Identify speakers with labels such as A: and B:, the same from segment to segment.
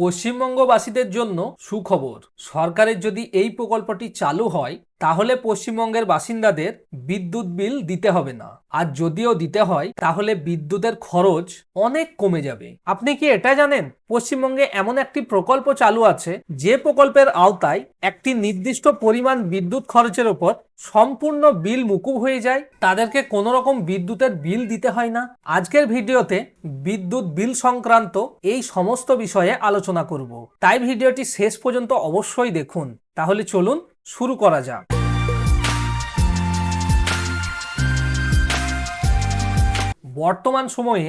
A: পশ্চিমবঙ্গবাসীদের জন্য সুখবর। সরকারের যদি এই প্রকল্পটি চালু হয় তাহলে পশ্চিমবঙ্গের বাসিন্দাদের বিদ্যুৎ বিল দিতে হবে না। আর যদিও দিতে হয়, তাহলে বিদ্যুতের খরচ অনেক কমে যাবে। আপনি কি এটা জানেন? পশ্চিমবঙ্গে এমন একটি প্রকল্প চালু আছে, যে প্রকল্পের আওতায় একটি নির্দিষ্ট পরিমাণ বিদ্যুৎ খরচের ওপর সম্পূর্ণ বিল মুকুব হয়ে যায়। তাদেরকে কোনো রকম বিদ্যুতের বিল দিতে হয় না। আজকের ভিডিওতে বিদ্যুৎ বিল সংক্রান্ত এই সমস্ত বিষয়ে আলোচনা করব। তাই ভিডিওটি শেষ পর্যন্ত অবশ্যই দেখুন। তাহলে চলুন শুরু করা যাক। বর্তমান সময়ে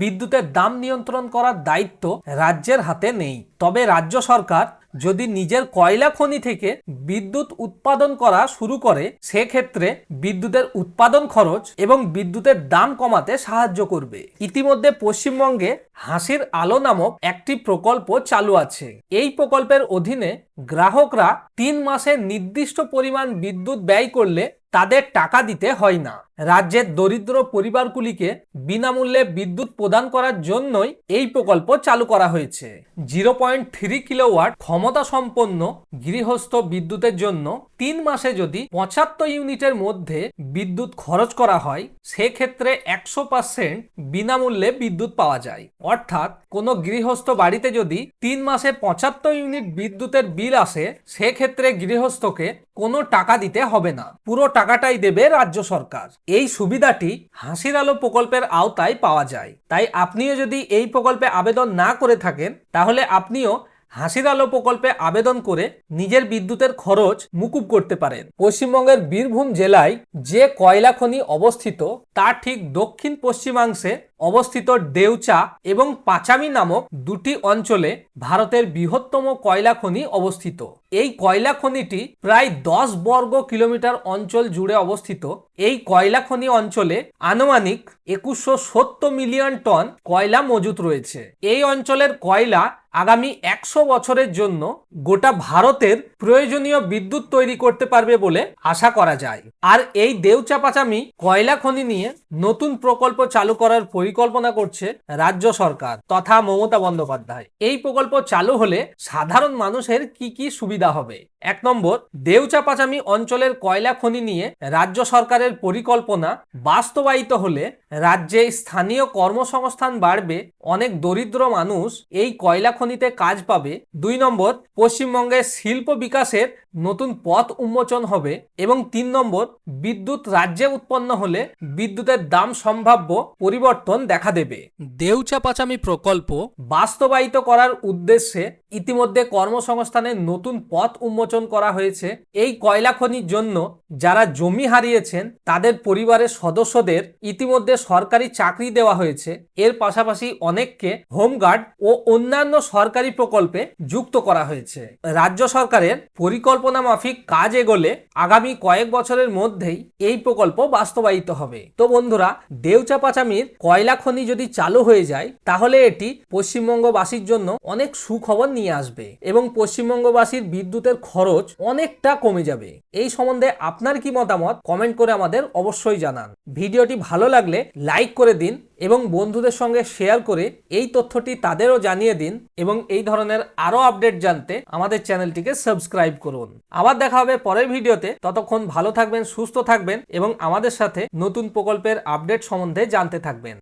A: বিদ্যুতের দাম নিয়ন্ত্রণ করার দায়িত্ব রাজ্যের হাতে নেই। তবে রাজ্য সরকার যদি নিজের কয়লা খনি থেকে বিদ্যুৎ উৎপাদন করা শুরু করে, সেক্ষেত্রে বিদ্যুতের উৎপাদন খরচ এবং বিদ্যুতের দাম কমাতে সাহায্য করবে। ইতিমধ্যে পশ্চিমবঙ্গে হাসির আলো নামক একটি প্রকল্প চালু আছে। এই প্রকল্পের অধীনে গ্রাহকরা তিন মাসের নির্দিষ্ট পরিমাণ বিদ্যুৎ ব্যয় করলে তাদের টাকা দিতে হয় না। রাজ্যের দরিদ্র পরিবারগুলিকে বিনামূল্যে বিদ্যুৎ প্রদান করার জন্যই এই প্রকল্প চালু করা হয়েছে। জিরো পয়েন্ট থ্রি কিলোওয়াট ক্ষমতা সম্পন্ন গৃহস্থ বিদ্যুতের জন্য তিন মাসে যদি পঁচাত্তর ইউনিটের মধ্যে বিদ্যুৎ খরচ করা হয়, সেক্ষেত্রে একশো পার্সেন্ট বিনামূল্যে বিদ্যুৎ পাওয়া যায়। অর্থাৎ কোনো গৃহস্থ বাড়িতে যদি তিন মাসে পঁচাত্তর ইউনিট বিদ্যুতের বিল আসে, সেক্ষেত্রে গৃহস্থকে কোনো টাকা দিতে হবে না। পুরো টাকাটাই দেবে রাজ্য সরকার। এই সুবিধাটি হাসির আলো প্রকল্পের আওতায় পাওয়া যায়। তাই আপনিও যদি এই প্রকল্পে আবেদন না করে থাকেন, তাহলে আপনিও হাসির আলো প্রকল্পে আবেদন করে নিজের বিদ্যুতের খরচ মুকুব করতে পারেন। পশ্চিমবঙ্গের বীরভূম জেলায় যে কয়লা খনি অবস্থিত তার ঠিক দক্ষিণ পশ্চিমাংশে অবস্থিত দেউচা এবং পাচামি নামক দুটি অঞ্চলে ভারতের বৃহত্তম কয়লা খনি অবস্থিত। এই কয়লা খনিটি প্রায় দশ বর্গ কিলোমিটার অঞ্চল জুড়ে অবস্থিত। এই কয়লা খনি অঞ্চলে আনুমানিক একুশশো সত্তর মিলিয়ন টন কয়লা মজুত রয়েছে। এই অঞ্চলের কয়লা আগামী একশো বছরের জন্য গোটা ভারতের প্রয়োজনীয় বিদ্যুৎ তৈরি করতে পারবে বলে আশা করা যায়। আর এই দেউচাপাচামি কয়লা খনি নিয়ে নতুন প্রকল্প চালু করার পরিকল্পনা করছে রাজ্য সরকার তথা মমতা বন্দ্যোপাধ্যায়। এই প্রকল্প চালু হলে সাধারণ মানুষের কি কি সুবিধা হবে? এক নম্বর দেউচাপাচামি অঞ্চলের কয়লা খনি নিয়ে রাজ্য সরকারের পরিকল্পনা বাস্তবায়িত হলে রাজ্যে স্থানীয় কর্মসংস্থান বাড়বে অনেক দরিদ্র মানুষ এই কয়লা খনিতে কাজ পাবে। দুই নম্বর পশ্চিমবঙ্গের শিল্প বিকাশের নতুন পথ উন্মোচন হবে এবং তিন নম্বর বিদ্যুৎ রাজ্যে উৎপন্ন হলে বিদ্যুতের দাম সম্ভাব্য পরিবর্তন দেখা দেবে। দেউচা পাচামি প্রকল্প বাস্তবায়িত করার উদ্দেশ্যে ইতিমধ্যে কর্মসংস্থানের নতুন পথ উন্মোচন করা হয়েছে। এই কয়লা খনির জন্য যারা জমি হারিয়েছেন, তাদের পরিবারের সদস্যদের ইতিমধ্যে সরকারি চাকরি দেওয়া হয়েছে। এর পাশাপাশি অনেককে হোমগার্ড ও অন্যান্য সরকারি প্রকল্পে যুক্ত করা হয়েছে। রাজ্য সরকারের পরিকল্পনা মাফিক কাজ এগোলে আগামী কয়েক বছরের মধ্যেই এই প্রকল্প বাস্তবায়িত হবে। তো বন্ধুরা, দেউচাপাচামির কয়লা খনি যদি চালু হয়ে যায়, তাহলে এটি পশ্চিমবঙ্গবাসীর জন্য অনেক সুখবর নিয়ে আসবে এবং পশ্চিমবঙ্গবাসীর বিদ্যুতের খরচ অনেকটা কমে যাবে। এই সম্বন্ধে আপনার কি মতামত? কমেন্ট করে আমাদের অবশ্যই জানান। ভিডিওটি ভালো লাগলে লাইক করে দিন এবং বন্ধুদের সঙ্গে শেয়ার করে এই তথ্যটি তাদেরও জানিয়ে দিন এবং এই ধরনের আরও আপডেট জানতে আমাদের চ্যানেলটিকে সাবস্ক্রাইব করুন। আবার দেখা হবে পরের ভিডিওতে। ততক্ষণ ভালো থাকবেন, সুস্থ থাকবেন এবং আমাদের সাথে নতুন প্রকল্পের আপডেট সম্বন্ধে জানতে থাকবেন।